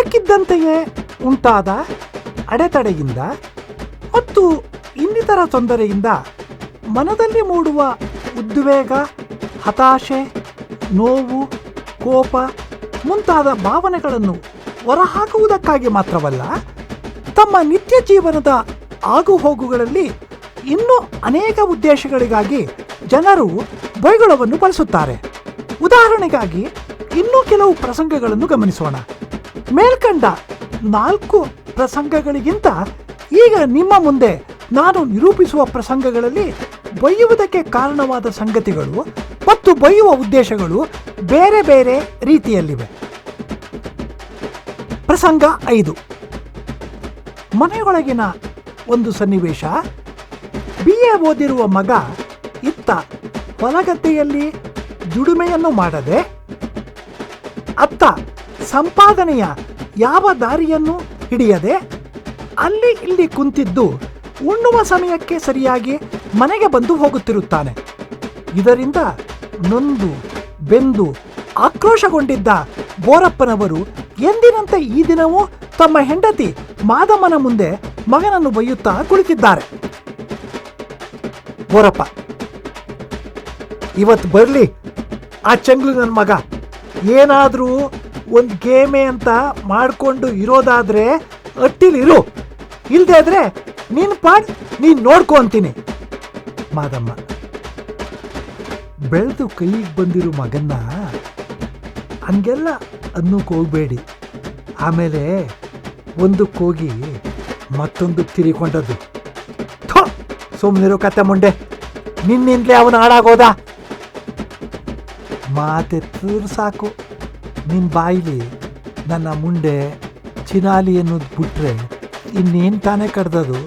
ಇದ್ದಕ್ಕಿದ್ದಂತೆಯೇ ಉಂಟಾದ ಅಡೆತಡೆಯಿಂದ ಮತ್ತು ಇನ್ನಿತರ ತೊಂದರೆಯಿಂದ ಮನದಲ್ಲಿ ಮೂಡುವ ಉದ್ವೇಗ, ಹತಾಶೆ, ನೋವು, ಕೋಪ ಮುಂತಾದ ಭಾವನೆಗಳನ್ನು ಹೊರಹಾಕುವುದಕ್ಕಾಗಿ ಮಾತ್ರವಲ್ಲ, ತಮ್ಮ ನಿತ್ಯ ಜೀವನದ ಆಗುಹೋಗುಗಳಲ್ಲಿ ಇನ್ನೂ ಅನೇಕ ಉದ್ದೇಶಗಳಿಗಾಗಿ ಜನರು ಬೈಗುಳವನ್ನು ಬಳಸುತ್ತಾರೆ. ಉದಾಹರಣೆಗಾಗಿ, ಇನ್ನೂ ಕೆಲವು ಪ್ರಸಂಗಗಳನ್ನು ಗಮನಿಸೋಣ. ಮೇಲ್ಕಂಡ ನಾಲ್ಕು ಪ್ರಸಂಗಗಳಿಗಿಂತ ಈಗ ನಿಮ್ಮ ಮುಂದೆ ನಾನು ನಿರೂಪಿಸುವ ಪ್ರಸಂಗಗಳಲ್ಲಿ ಬೈಯುವುದಕ್ಕೆ ಕಾರಣವಾದ ಸಂಗತಿಗಳು ಮತ್ತು ಬೈಯುವ ಉದ್ದೇಶಗಳು ಬೇರೆ ಬೇರೆ ರೀತಿಯಲ್ಲಿವೆ. ಪ್ರಸಂಗ ಐದು. ಮನೆಯೊಳಗಿನ ಒಂದು ಸನ್ನಿವೇಶ. ಬಿ ಎ ಓದಿರುವ ಮಗ ಇತ್ತ ಹೊಲಗದ್ದೆಯಲ್ಲಿ ದುಡಿಮೆಯನ್ನು ಮಾಡದೆ ಅತ್ತ ಸಂಪಾದನೆಯ ಯಾವ ದಾರಿಯನ್ನು ಹಿಡಿಯದೆ ಅಲ್ಲಿ ಇಲ್ಲಿ ಕುಂತಿದ್ದು ಉಣ್ಣುವ ಸಮಯಕ್ಕೆ ಸರಿಯಾಗಿ ಮನೆಗೆ ಬಂದು ಹೋಗುತ್ತಿರುತ್ತಾನೆ. ಇದರಿಂದ ನೊಂದು ಬೆಂದು ಆಕ್ರೋಶಗೊಂಡಿದ್ದ ಬೋರಪ್ಪನವರು ಎಂದಿನಂತೆ ಈ ದಿನವೂ ತಮ್ಮ ಹೆಂಡತಿ ಮಾದಮ್ಮನ ಮುಂದೆ ಮಗನನ್ನು ಬೈಯುತ್ತಾ ಕುಳಿತಿದ್ದಾರೆ. ಬೋರಪ್ಪ, ಇವತ್ತು ಬರಲಿ. ಆ ಚಂಗ್ಲು ನನ್ನ ಮಗ. ಏನಾದರೂ ಒಂದು ಗೇಮೆ ಅಂತ ಮಾಡಿಕೊಂಡು ಇರೋದಾದ್ರೆ ಅಟ್ಟಿಲಿರು ಇಲ್ಲದೆ ಆದರೆ ನೀನು ಪಾಡ್, ನೀನು ನೋಡ್ಕೊ ಅಂತೀನಿ. ಮಾದಮ್ಮ, ಬೆಳೆದು ಕೈಗೆ ಬಂದಿರೋ ಮಗನ್ನ ಹಂಗೆಲ್ಲ ಅನ್ನೋಕೆ ಹೋಗ್ಬೇಡಿ. ಆಮೇಲೆ ಒಂದಕ್ಕೋಗಿ ಮತ್ತೊಂದು ತಿರಿಕೊಂಡದ್ದು ಥೋ ಸುಮ್ಮನಿರೋ ಕತೆ ಮುಂಡೆ. ನಿನ್ನಿಂದಲೇ ಅವನು ಹಾಳಾಗೋದ. ಮಾತೆತ್ತಿದ್ರು ಸಾಕು. ನಿನ್ನ ಬಾಯಿಲಿ ನನ್ನ ಮುಂಡೆ ಚಿನಾಲಿ ಅನ್ನೋದು ಬಿಟ್ರೆ ಇನ್ನೇನು ತಾನೇ ಕಡ್ದದು?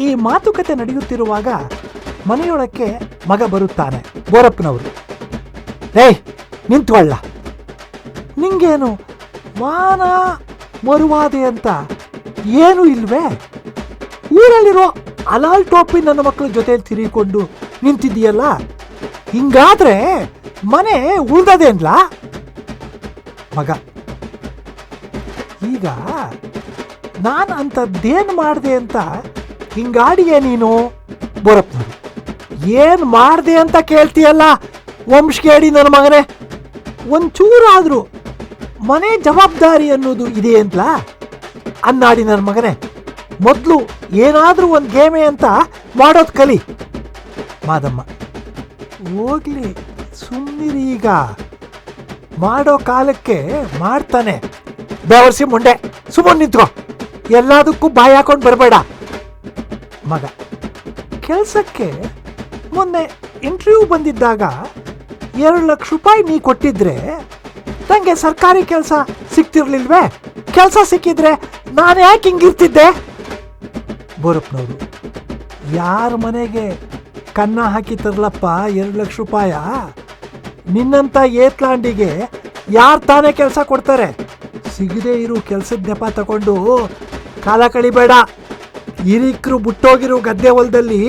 ಈ ಮಾತುಕತೆ ನಡೆಯುತ್ತಿರುವಾಗ ಮನೆಯೊಳಕ್ಕೆ ಮಗ ಬರುತ್ತಾನೆ ಬೋರಪ್ಪನವರು ಏಯ್, ನಿಂತ್ಕೊಳ್ಳ. ನಿಂಗೇನು ವಾನ ಮರುವಾದೆ ಅಂತ ಏನು ಇಲ್ವೇ? ಊರಲ್ಲಿರೋ ಅಲಾಲ್ ಟೋಪಿ ನನ್ನ ಮಕ್ಕಳ ಜೊತೆ ತಿರುಗಿಕೊಂಡು ನಿಂತಿದ್ದೀಯಲ್ಲ? ಹಿಂಗಾದ್ರೆ ಮನೆ ಉಳ್ದದೇನ್ಲಾ? ಮಗ. ಈಗ ನಾನು ಅಂಥದ್ದೇನು ಮಾಡಿದೆ ಅಂತ ಹಿಂಗಾಡಿಯೇ ನೀನು? ಬೋರಪ್ಪನವರು ಏನು ಮಾಡಿದೆ ಅಂತ ಕೇಳ್ತೀಯಲ್ಲ? ವಂಶಕೇಡಿ ನನ್ನ ಮಗನೇ. ಒಂಚೂರಾದರೂ ಮನೆ ಜವಾಬ್ದಾರಿ ಅನ್ನೋದು ಇದೆ ಅಂತಲ ಅನ್ನಾಡಿ ನನ್ನ ಮಗನೇ. ಮೊದಲು ಏನಾದರೂ ಒಂದು ಗೇಮೆ ಅಂತ ಮಾಡೋದು ಕಲಿ. ಮಾದಮ್ಮ, ಹೋಗ್ಲಿ ಸುಮ್ಮನಿರಿ ಈಗ. ಮಾಡೋ ಕಾಲಕ್ಕೆ ಮಾಡ್ತಾನೆ. ಬೆವರ್ಸಿ ಮುಂಡೆ. ಸುಮ್ಮನೆ ನಿಂತ್ಕೋ. ಎಲ್ಲದಕ್ಕೂ ಬಾಯಿ ಹಾಕೊಂಡು ಬರಬೇಡ. ಮಗ, ಕೆಲಸಕ್ಕೆ ಮೊನ್ನೆ ಇಂಟರ್ವ್ಯೂ ಬಂದಿದ್ದಾಗ ಎರಡು ಲಕ್ಷ ರೂಪಾಯಿ ನೀ ಕೊಟ್ಟಿದ್ರೆ ನನಗೆ ಸರ್ಕಾರಿ ಕೆಲಸ ಸಿಕ್ತಿರ್ಲಿಲ್ವೇ? ಕೆಲಸ ಸಿಕ್ಕಿದ್ರೆ ನಾನು ಯಾಕೆ ಹಿಂಗಿರ್ತಿದ್ದೆ ಬೋರಪ್ಪನವರು ಯಾರ ಮನೆಗೆ ಕನ್ನ ಹಾಕಿ ತರಲಪ್ಪ ಎರಡು ಲಕ್ಷ ರೂಪಾಯ? ನಿನ್ನಂಥ ಏತ್ಲಾಂಡಿಗೆ ಯಾರು ತಾನೇ ಕೆಲಸ ಕೊಡ್ತಾರೆ? ಸಿಗದೆ ಇರೋ ಕೆಲಸದ ನೆಪ ತಗೊಂಡು ಕಾಲ ಕಳಿಬೇಡ. ಹಿರಿಕರು ಬಿಟ್ಟೋಗಿರೋ ಗದ್ದೆ ಹೊಲದಲ್ಲಿ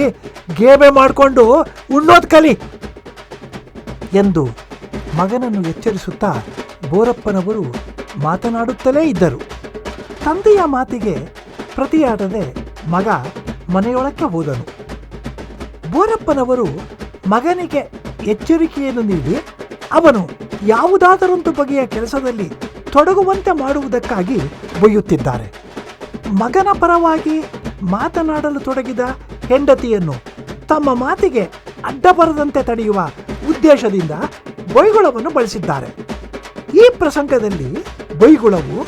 ಗೇಬೆ ಮಾಡಿಕೊಂಡು ಉಣ್ಣೋದ್ ಕಲಿ ಎಂದು ಮಗನನ್ನು ಎಚ್ಚರಿಸುತ್ತಾ ಬೋರಪ್ಪನವರು ಮಾತನಾಡುತ್ತಲೇ ಇದ್ದರು. ತಂದೆಯ ಮಾತಿಗೆ ಪ್ರತಿಯಾಡದೆ ಮಗ ಮನೆಯೊಳಕ್ಕೆ ಹೋದನು. ಬೋರಪ್ಪನವರು ಮಗನಿಗೆ ಎಚ್ಚರಿಕೆಯನ್ನು ನೀಡಿ ಅವನು ಯಾವುದಾದರೊಂದು ಬಗೆಯ ಕೆಲಸದಲ್ಲಿ ತೊಡಗುವಂತೆ ಮಾಡುವುದಕ್ಕಾಗಿ ಬೊಯ್ಯುತ್ತಿದ್ದಾರೆ. ಮಗನ ಪರವಾಗಿ ಮಾತನಾಡಲು ತೊಡಗಿದ ಹೆಂಡತಿಯನ್ನು ತಮ್ಮ ಮಾತಿಗೆ ಅಡ್ಡ ಬರದಂತೆ ತಡೆಯುವ ಉದ್ದೇಶದಿಂದ ಬೈಗುಳವನ್ನು ಬಳಸಿದ್ದಾರೆ. ಈ ಪ್ರಸಂಗದಲ್ಲಿ ಬೈಗುಳವು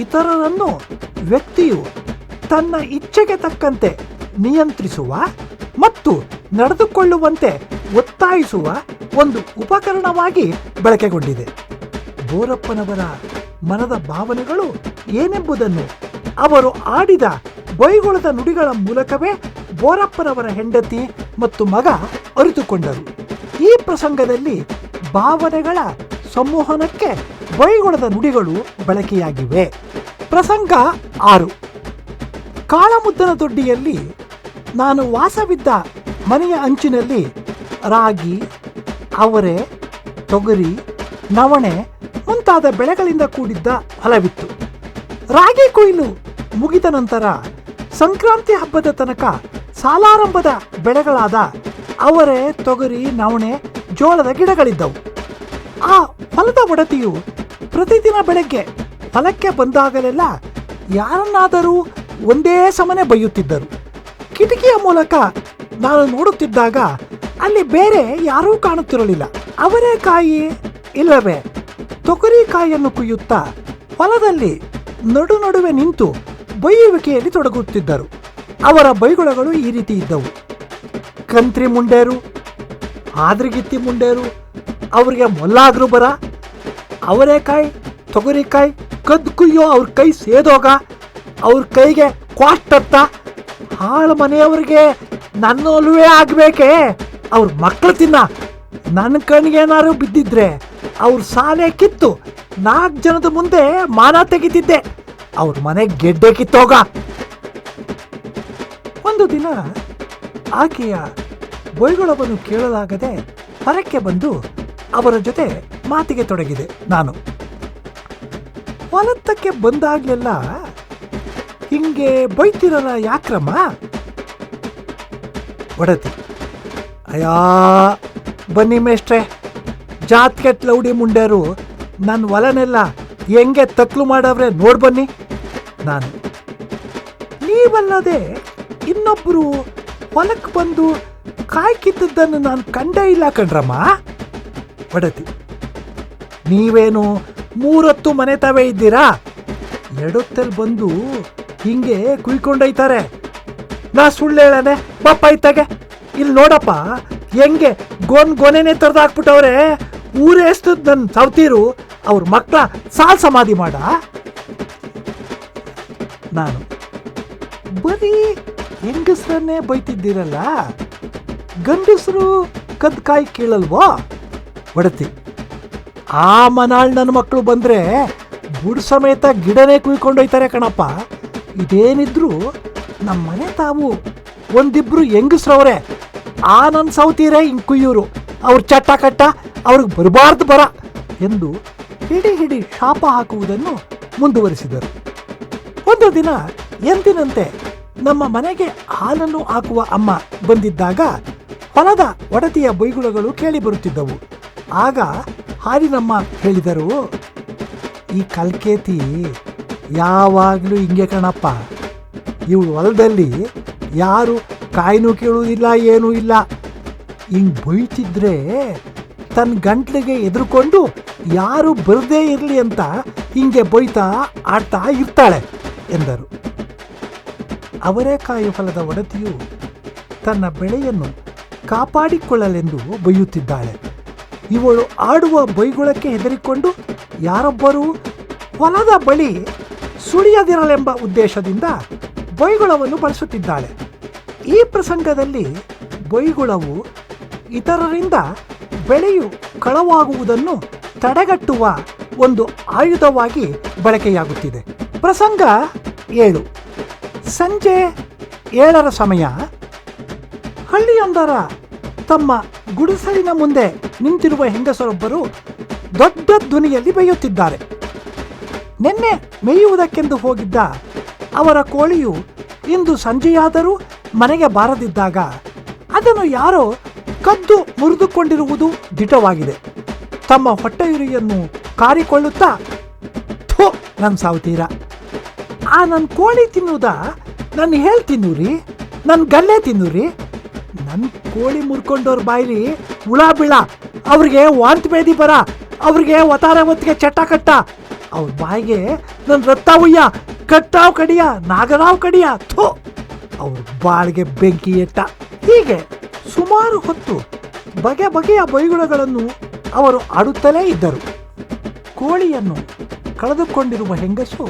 ಇತರರನ್ನು ವ್ಯಕ್ತಿಯು ತನ್ನ ಇಚ್ಛೆಗೆ ತಕ್ಕಂತೆ ನಿಯಂತ್ರಿಸುವ ಮತ್ತು ನಡೆದುಕೊಳ್ಳುವಂತೆ ಒತ್ತಾಯಿಸುವ ಒಂದು ಉಪಕರಣವಾಗಿ ಬಳಕೆಗೊಂಡಿದೆ. ಬೋರಪ್ಪನವರ ಮನದ ಭಾವನೆಗಳು ಏನೆಂಬುದನ್ನು ಅವರು ಆಡಿದ ಬೈಗುಳದ ನುಡಿಗಳ ಮೂಲಕವೇ ಬೋರಪ್ಪನವರ ಹೆಂಡತಿ ಮತ್ತು ಮಗ ಅರಿತುಕೊಂಡರು. ಈ ಪ್ರಸಂಗದಲ್ಲಿ ಭಾವನೆಗಳ ಸಂವಹನಕ್ಕೆ ಬೈಗುಳದ ನುಡಿಗಳು ಬಳಕೆಯಾಗಿವೆ. ಪ್ರಸಂಗ ಆರು. ಕಾಳಮುದ್ದನ ದೊಡ್ಡಿಯಲ್ಲಿ ನಾನು ವಾಸವಿದ್ದ ಮನೆಯ ಅಂಚಿನಲ್ಲಿ ರಾಗಿ, ಅವರೆ, ತೊಗರಿ, ನವಣೆ ಮುಂತಾದ ಬೆಳೆಗಳಿಂದ ಕೂಡಿದ್ದ ಹೊಲವಿತ್ತು ರಾಗಿ ಕೊಯ್ಲು ಮುಗಿದ ನಂತರ ಸಂಕ್ರಾಂತಿ ಹಬ್ಬದ ತನಕ ಸಾಲಾರಂಭದ ಬೆಳೆಗಳಾದ ಅವರೆ, ತೊಗರಿ, ನವಣೆ, ಜೋಳದ ಗಿಡಗಳಿದ್ದವು. ಆ ಹೊಲದ ಒಡತಿಯು ಪ್ರತಿದಿನ ಬೆಳಗ್ಗೆ ಹೊಲಕ್ಕೆ ಬಂದಾಗಲೆಲ್ಲ ಯಾರನ್ನಾದರೂ ಒಂದೇ ಸಮನೆ ಬೈಯುತ್ತಿದ್ದರು ಕಿಟಕಿಯ ಮೂಲಕ ನಾನು ನೋಡುತ್ತಿದ್ದಾಗ ಅಲ್ಲಿ ಬೇರೆ ಯಾರೂ ಕಾಣುತ್ತಿರಲಿಲ್ಲ. ಅವರೇಕಾಯಿ ಇಲ್ಲವೇ? ತೊಗರಿಕಾಯಿಯನ್ನು ಕುಯ್ಯುತ್ತಾ ಹೊಲದಲ್ಲಿ ನಡು ನಡುವೆ ನಿಂತು ಬೈಯುವಿಕೆಯಲ್ಲಿ ತೊಡಗುತ್ತಿದ್ದರು. ಅವರ ಬೈಗುಳಗಳು ಈ ರೀತಿ ಇದ್ದವು. ಕಂತ್ರಿ ಮುಂಡೇರು, ಆದ್ರಿಗಿತ್ತಿ ಮುಂಡೇರು, ಅವರಿಗೆ ಮೊಲ್ಲಾಗ್ರು ಬರ. ಅವರೇಕಾಯಿ ತೊಗರಿಕಾಯಿ ಕದ್ದು ಕುಯ್ಯೋ ಅವ್ರ ಕೈ ಸೇದೋಗ, ಅವ್ರ ಕೈಗೆ ಕ್ವಾಷ್ಟತ್ತ ಹಾಳು ಮನೆಯವ್ರಿಗೆ ನನ್ನ ಒಲುವೆ ಆಗ್ಬೇಕೆ? ಅವ್ರ ಮಕ್ಕಳು ತಿನ್ನ. ನನ್ನ ಕಣ್ಣಿಗೆ ಏನಾದ್ರು ಬಿದ್ದಿದ್ರೆ ಅವ್ರ ಸಾಲೆ ಕಿತ್ತು. ನಾಲ್ಕು ಜನದ ಮುಂದೆ ಮಾನ ತೆಗಿತಿದ್ದೆ. ಅವ್ರ ಮನೆ ಗೆಡ್ಡೆ ಕಿತ್ತೋಗ ಒಂದು ದಿನ ಆಕೆಯ ಬೊಯ್ಗಳೊಬ್ಬನು ಕೇಳಲಾಗದೆ ಹೊರಕ್ಕೆ ಬಂದು ಅವರ ಜೊತೆ ಮಾತಿಗೆ ತೊಡಗಿದೆ ನಾನು. ಹೊಲತ್ತಕ್ಕೆ ಬಂದಾಗ್ಲೆಲ್ಲ ಹಿಂಗೆ ಬೈತಿರಲ್ಲ ಯಾಕ್ರಮ್ಮ? ಒಡತಿ. ಅಯ್ಯಾ, ಬನ್ನಿ ಮೇಷ್ಟ್ರೆ. ಜಾತ್ಕೆಟ್ ಲೌಡಿ ಮುಂಡೇರು ನನ್ನ ಹೊಲನೆಲ್ಲ ಹೆಂಗೆ ತಕ್ಲು ಮಾಡವ್ರೆ ನೋಡ್ ಬನ್ನಿ. ನಾನು ನೀವಲ್ಲದೆ ಇನ್ನೊಬ್ಬರು ಹೊಲಕ್ಕೆ ಬಂದು ಕಾಯಿ ಕಿತ್ತದ್ದನ್ನು ನಾನು ಕಂಡೇ ಇಲ್ಲ ಕಣ್ರಮ್ಮ. ಒಡತಿ, ನೀವೇನು ಮೂರತ್ತು ಮನೆ ತಾವೇ ಇದ್ದೀರಾ? ಎಡೊತ್ತಲ್ಲಿ ಬಂದು ಹಿಂಗೆ ಕುಯ್ಕೊಂಡೊಯ್ತಾರೆ. ನಾ ಸುಳ್ಳು ಹೇಳನೆ ಬಪ್ಪ ಇತ್ತಾಗೆ ಇಲ್ಲಿ ನೋಡಪ್ಪ, ಹೆಂಗೆ ಗೋನ್ ಗೊನೆನೆ ತೊರೆದು ಹಾಕ್ಬಿಟ್ಟವ್ರೆ. ಊರೆಸ್ತದ್ ನನ್ನ ಸೌತೀರು ಅವ್ರ ಮಕ್ಕಳ ಸಾಲ್ ಸಮಾಧಿ ಮಾಡ. ನಾನು, ಬರೀ ಹೆಂಗಸ್ರನ್ನೇ ಬೈತಿದ್ದೀರಲ್ಲ? ಗಂಡಸರು ಕದ್ ಕಾಯಿ ಕೀಳಲ್ವೋ? ಒಡತಿ, ಆ ಮನಾಳ್ ನನ್ನ ಮಕ್ಕಳು ಬಂದ್ರೆ ಗುಡ್ ಸಮೇತ ಗಿಡನೇ ಕುಯ್ಕೊಂಡೋಯ್ತಾರೆ ಕಣಪ್ಪ. ಇದೇನಿದ್ರು ನಮ್ಮ ಮನೆ ತಾವು ಒಂದಿಬ್ರು ಹೆಂಗಸ್ರವ್ರೆ. ಆ ನನ್ನ ಸೌತೀರೇ ಹಿಂಗ್ ಕುಯ್ಯೂರು ಅವ್ರ ಚಟ್ಟ ಕಟ್ಟ ಅವ್ರಿಗೆ ಬರಬಾರ್ದು ಬರ ಎಂದು ಹಿಡಿ ಹಿಡಿ ಶಾಪ ಹಾಕುವುದನ್ನು ಮುಂದುವರಿಸಿದರು. ಒಂದು ದಿನ ಎಂದಿನಂತೆ ನಮ್ಮ ಮನೆಗೆ ಹಾಲನ್ನು ಹಾಕುವ ಅಮ್ಮ ಬಂದಿದ್ದಾಗ ಹೊಲದ ಒಡತಿಯ ಬೈಗುಳಗಳು ಕೇಳಿ ಬರುತ್ತಿದ್ದವು. ಆಗ ಹಾಲಿನಮ್ಮ ಹೇಳಿದರು, ಈ ಕಲ್ಕೇತಿ ಯಾವಾಗಲೂ ಹಿಂಗೆ ಕಣಪ್ಪ. ಇವಳು ಹೊಲದಲ್ಲಿ ಯಾರು ಕಾಯಿನೂ ಕೇಳುವುದಿಲ್ಲ, ಏನೂ ಇಲ್ಲ. ಹಿಂಗ್ ಬೈತಿದ್ರೆ ತನ್ನ ಗಂಟ್ಲಿಗೆ ಎದುರುಕೊಂಡು ಯಾರು ಬರದೇ ಇರಲಿ ಅಂತ ಹಿಂಗೆ ಬೈತಾ ಆಡ್ತಾ ಇರ್ತಾಳೆ ಎಂದರು. ಅವರೇಕಾಯಿ ಫಲದ ಒಡತಿಯು ತನ್ನ ಬೆಳೆಯನ್ನು ಕಾಪಾಡಿಕೊಳ್ಳಲೆಂದು ಬೈಯುತ್ತಿದ್ದಾಳೆ. ಇವಳು ಆಡುವ ಬೈಗುಳಕ್ಕೆ ಹೆದರಿಕೊಂಡು ಯಾರೊಬ್ಬರೂ ಹೊಲದ ಬಳಿ ಸುಳಿಯದಿರಲೆಂಬ ಉದ್ದೇಶದಿಂದ ಬೈಗುಳವನ್ನು ಬಳಸುತ್ತಿದ್ದಾಳೆ. ಈ ಪ್ರಸಂಗದಲ್ಲಿ ಬೈಗುಳವು ಇತರರಿಂದ ಬೆಳೆಯು ಕಳವಾಗುವುದನ್ನು ತಡೆಗಟ್ಟುವ ಒಂದು ಆಯುಧವಾಗಿ ಬಳಕೆಯಾಗುತ್ತಿದೆ. ಪ್ರಸಂಗ ಏಳು. ಸಂಜೆ ಏಳರ ಸಮಯ. ಹಳ್ಳಿಯೊಂದರ ತಮ್ಮ ಗುಡಿಸಲಿನ ಮುಂದೆ ನಿಂತಿರುವ ಹೆಂಗಸರೊಬ್ಬರು ದೊಡ್ಡ ಧ್ವನಿಯಲ್ಲಿ ಬೈಯುತ್ತಿದ್ದಾರೆ. ನಿನ್ನೆ ಮೇಯುವುದಕ್ಕೆಂದು ಹೋಗಿದ್ದ ಅವರ ಕೋಳಿಯು ಇಂದು ಸಂಜೆಯಾದರೂ ಮನೆಗೆ ಬಾರದಿದ್ದಾಗ ಅದನ್ನು ಯಾರೋ ಕದ್ದು ಮುರಿದುಕೊಂಡಿರುವುದು ದಿಟವಾಗಿದೆ. ತಮ್ಮ ಹೊಟ್ಟೆಯುರಿಯನ್ನು ಕಾರಿಕೊಳ್ಳುತ್ತಾ, ಥೋ ನನ್ನ ಸಾವುತೀರ. ಆ ನನ್ನ ಕೋಳಿ ತಿನ್ನುವುದ ನನ್ನ ಹೇಳ್ ತಿನ್ನುರಿ ನನ್ನ ಗಲ್ಲೆ ತಿನ್ನುರಿ? ನನ್ನ ಕೋಳಿ ಮುರ್ಕೊಂಡವ್ರ ಬಾಯಿಲಿ ಹುಳ ಬೀಳ, ಅವ್ರಿಗೆ ವಾಂತಿ ಬೇದಿ ಬರ, ಅವ್ರಿಗೆ ಒತಾರ ಒತ್ತಿಗೆ ಚಟ್ಟ ಕಟ್ಟ. ಅವ್ರ ಬಾಯಿಗೆ ನನ್ನ ರತ್ತಾವಯ್ಯ ಉಯ್ಯ, ಕಟ್ಟಾವ್ ಕಡಿಯ, ನಾಗರಾವ್ ಕಡಿಯ, ಥೋ. ಅವ್ರ ಬಾಳಿಗೆ ಬೆಂಕಿ ಎಟ್ಟ. ಹೀಗೆ ಸುಮಾರು ಹೊತ್ತು ಬಗೆ ಬಗೆಯ ಬೈಗುಳಗಳನ್ನು ಅವರು ಆಡುತ್ತಲೇ ಇದ್ದರು. ಕೋಳಿಯನ್ನು ಕಳೆದುಕೊಂಡಿರುವ ಹೆಂಗಸು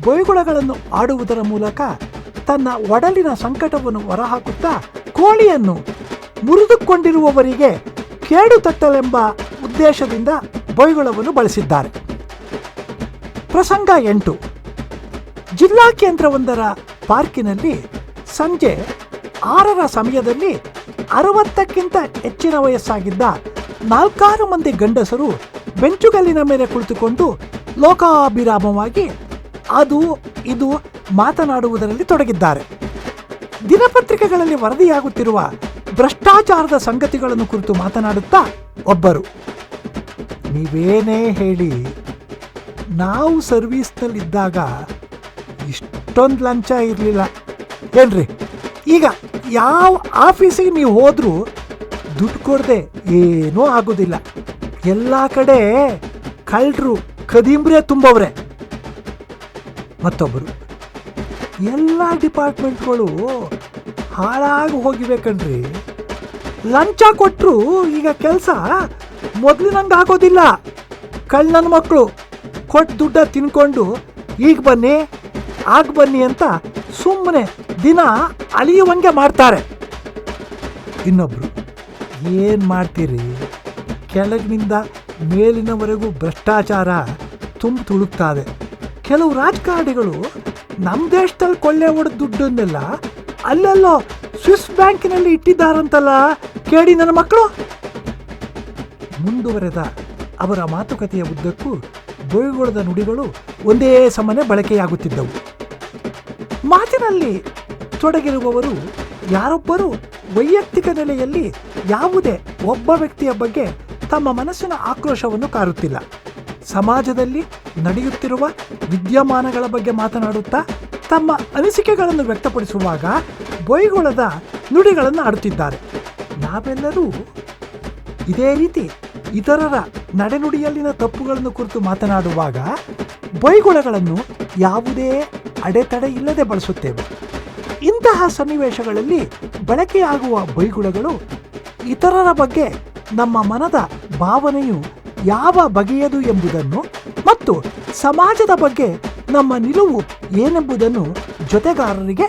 ಬೈಗುಳಗಳನ್ನು ಆಡುವುದರ ಮೂಲಕ ತನ್ನ ಒಡಲಿನ ಸಂಕಟವನ್ನು ಹೊರಹಾಕುತ್ತಾ ಕೋಳಿಯನ್ನು ಮುರಿದುಕೊಂಡಿರುವವರಿಗೆ ಕೇಡು ತಟ್ಟಲೆಂಬ ಉದ್ದೇಶದಿಂದ ಬೈಗುಳವನ್ನು ಬಳಸಿದ್ದಾರೆ. ಪ್ರಸಂಗ ಎಂಟು. ಜಿಲ್ಲಾ ಕೇಂದ್ರವೊಂದರ ಪಾರ್ಕಿನಲ್ಲಿ ಸಂಜೆ ಆರರ ಸಮಯದಲ್ಲಿ ಅರವತ್ತಕ್ಕಿಂತ ಹೆಚ್ಚಿನ ವಯಸ್ಸಾಗಿದ್ದ ನಾಲ್ಕಾರು ಮಂದಿ ಗಂಡಸರು ಬೆಂಚುಗಲ್ಲಿನ ಮೇಲೆ ಕುಳಿತುಕೊಂಡು ಲೋಕಾಭಿರಾಮವಾಗಿ ಅದು ಇದು ಮಾತನಾಡುವುದರಲ್ಲಿ ತೊಡಗಿದ್ದಾರೆ. ದಿನಪತ್ರಿಕೆಗಳಲ್ಲಿ ವರದಿಯಾಗುತ್ತಿರುವ ಭ್ರಷ್ಟಾಚಾರದ ಸಂಗತಿಗಳನ್ನು ಕುರಿತು ಮಾತನಾಡುತ್ತಾ ಒಬ್ಬರು, ನೀವೇನೇ ಹೇಳಿ, ನಾವು ಸರ್ವೀಸ್ನಲ್ಲಿದ್ದಾಗ ಇಷ್ಟೊಂದು ಲಂಚ ಇರಲಿಲ್ಲ. ಏನ್ರಿ ಈಗ ಯಾವ ಆಫೀಸಿಗೆ ನೀವು ಹೋದ್ರೂ ದುಡ್ಡು ಕೊಡದೆ ಏನೂ ಆಗೋದಿಲ್ಲ. ಎಲ್ಲ ಕಡೆ ಕಳ್ಳರು ಕದಿಂಬ್ರೆ ತುಂಬವ್ರೆ. ಮತ್ತೊಬ್ಬರು, ಎಲ್ಲ ಡಿಪಾರ್ಟ್ಮೆಂಟ್ಗಳು ಹಾಳಾಗಿ ಹೋಗಿಬೇಕನ್ರಿ ಲಂಚ ಕೊಟ್ಟರು ಈಗ ಕೆಲಸ ಮೊದಲಿನಂಗೆ ಆಗೋದಿಲ್ಲ. ಕಳ್ಳನ ಮಕ್ಕಳು ಕೊಟ್ಟು ದುಡ್ಡ ತಿನ್ಕೊಂಡು ಈಗ ಬನ್ನಿ, ಆಗ ಬನ್ನಿ ಅಂತ ಸುಮ್ಮನೆ ದಿನ ಅಳಿಯುವಂಗೆ ಮಾಡ್ತಾರೆ. ಇನ್ನೊಬ್ರು, ಏನು ಮಾಡ್ತೀರಿ? ಕೆಳಗಿನಿಂದ ಮೇಲಿನವರೆಗೂ ಭ್ರಷ್ಟಾಚಾರ ತುಂಬ ತುಳುಕ್ತಾದೆ. ಕೆಲವು ರಾಜಕಾರಣಿಗಳು ನಮ್ಮ ದೇಶದಲ್ಲಿ ಕೊಳ್ಳೆ ಹೊಡೆದ ದುಡ್ಡನ್ನೆಲ್ಲ ಅಲ್ಲೆಲ್ಲೋ ಸ್ವಿಸ್ ಬ್ಯಾಂಕಿನಲ್ಲಿ ಇಟ್ಟಿದ್ದಾರಂತಲ್ಲ ಕೇಳಿ ನನ್ನ ಮಕ್ಕಳು. ಮುಂದುವರೆದ ಅವರ ಮಾತುಕತೆಯ ಉದ್ದಕ್ಕೂ ಬೋಯಿಗೊಳದ ನುಡಿಗಳು ಒಂದೇ ಸಮನೆ ಬಳಕೆಯಾಗುತ್ತಿದ್ದವು. ಮಾತಿನಲ್ಲಿ ತೊಡಗಿರುವವರು ಯಾರೊಬ್ಬರೂ ವೈಯಕ್ತಿಕ ನೆಲೆಯಲ್ಲಿ ಯಾವುದೇ ಒಬ್ಬ ವ್ಯಕ್ತಿಯ ಬಗ್ಗೆ ತಮ್ಮ ಮನಸ್ಸಿನ ಆಕ್ರೋಶವನ್ನು ಕಾರುತ್ತಿಲ್ಲ. ಸಮಾಜದಲ್ಲಿ ನಡೆಯುತ್ತಿರುವ ವಿದ್ಯಮಾನಗಳ ಬಗ್ಗೆ ಮಾತನಾಡುತ್ತಾ ತಮ್ಮ ಅನಿಸಿಕೆಗಳನ್ನು ವ್ಯಕ್ತಪಡಿಸುವಾಗ ಬೊಯ್ಗೊಳದ ನುಡಿಗಳನ್ನು ಆಡುತ್ತಿದ್ದಾರೆ. ನಾವೆಲ್ಲರೂ ಇದೇ ರೀತಿ ಇತರರ ನಡೆನುಡಿಯಲ್ಲಿನ ತಪ್ಪುಗಳನ್ನು ಕುರಿತು ಮಾತನಾಡುವಾಗ ಬೈಗುಳಗಳನ್ನು ಯಾವುದೇ ಅಡೆತಡೆ ಇಲ್ಲದೆ ಬಳಸುತ್ತೇವೆ. ಇಂತಹ ಸನ್ನಿವೇಶಗಳಲ್ಲಿ ಬಳಕೆಯಾಗುವ ಬೈಗುಳಗಳು ಇತರರ ಬಗ್ಗೆ ನಮ್ಮ ಮನದ ಭಾವನೆಯು ಯಾವ ಬಗೆಯದು ಎಂಬುದನ್ನು ಮತ್ತು ಸಮಾಜದ ಬಗ್ಗೆ ನಮ್ಮ ನಿಲುವು ಏನೆಂಬುದನ್ನು ಜೊತೆಗಾರರಿಗೆ